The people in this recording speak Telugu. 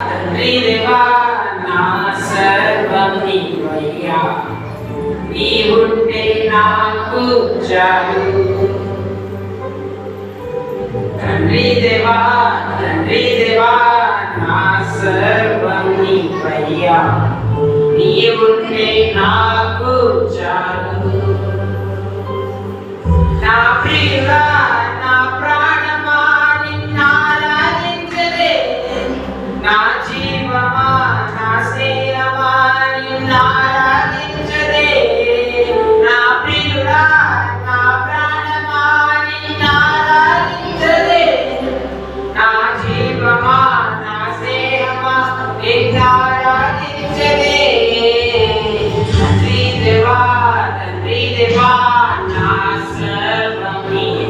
తండ్రి దేవా నా సర్వం నీవయ్యా నీవుంటే నాకు చాలు. తండ్రి దేవా తండ్రి దేవా నా సర్వం నీవయ్యా నీవుంటే నాకు చాలు. నా ప్రియుడా